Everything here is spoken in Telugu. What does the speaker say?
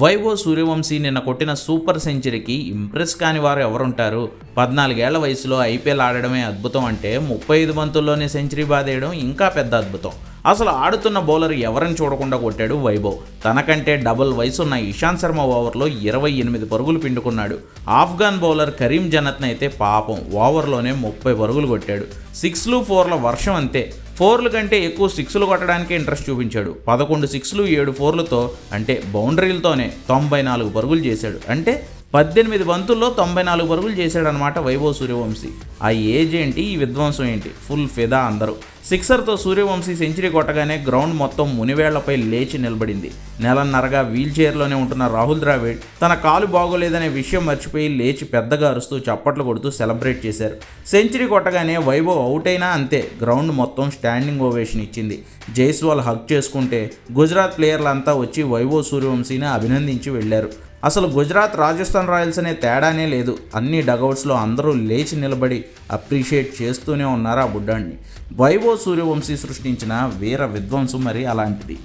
వైవో సూర్యవంశీ నిన్న కొట్టిన సూపర్ సెంచరీకి ఇంప్రెస్ కాని వారు ఎవరుంటారు? పద్నాలుగేళ్ళ వయసులో ఐపీఎల్ ఆడడమే అద్భుతం అంటే ముప్పై ఐదు బంతుల్లోనే సెంచరీ బాదేయడం ఇంకా పెద్ద అద్భుతం. అసలు ఆడుతున్న బౌలర్ ఎవరని చూడకుండా కొట్టాడు వైభవ్? తనకంటే డబుల్ వయసున్న ఇషాంత్ శర్మ ఓవర్లో ఇరవై ఎనిమిది పరుగులు పిండుకున్నాడు. ఆఫ్ఘన్ బౌలర్ కరీం జనత్న అయితే పాపం ఓవర్లోనే ముప్పై పరుగులు కొట్టాడు. సిక్స్లు ఫోర్ల వర్షం అంతే. ఫోర్లు కంటే ఎక్కువ సిక్స్లు కొట్టడానికే ఇంట్రెస్ట్ చూపించాడు. పదకొండు సిక్స్లు ఏడు ఫోర్లతో అంటే బౌండరీలతోనే తొంభై నాలుగు పరుగులు చేశాడు. అంటే పద్దెనిమిది బంతుల్లో తొంభై నాలుగు పరుగులు చేశాడనమాట వైభవ్ సూర్యవంశీ. ఆ ఏజ్ ఏంటి? ఈ విధ్వంసం ఏంటి? ఫుల్ ఫిదా అందరూ. సిక్సర్తో సూర్యవంశీ సెంచరీ కొట్టగానే గ్రౌండ్ మొత్తం మునివేళ్ళపై లేచి నిలబడింది. నెలన్నరగా వీల్ చైర్లోనే ఉంటున్న రాహుల్ ద్రావిడ్ తన కాలు బాగోలేదనే విషయం మర్చిపోయి లేచి పెద్దగా అరుస్తూ చప్పట్లు కొడుతూ సెలబ్రేట్ చేశారు. సెంచరీ కొట్టగానే వైభవ్ అవుట్ అయినా అంతే గ్రౌండ్ మొత్తం స్టాండింగ్ ఓవేషన్ ఇచ్చింది. జైస్వాల్ హక్ చేసుకుంటే గుజరాత్ ప్లేయర్లంతా వచ్చి వైభవ్ సూర్యవంశీని అభినందించి వెళ్ళారు అసలు గుజరాత్ రాజస్థాన్ రాయల్స్ అనే తేడానే లేదు. అన్ని డగౌట్స్లో అందరూ లేచి నిలబడి అప్రిషియేట్ చేస్తూనే ఉన్నారు ఆ బుడ్డాన్ని వైభవ్ సూర్యవంశీ సృష్టించిన వీర విధ్వంసం మరి అలాంటిది.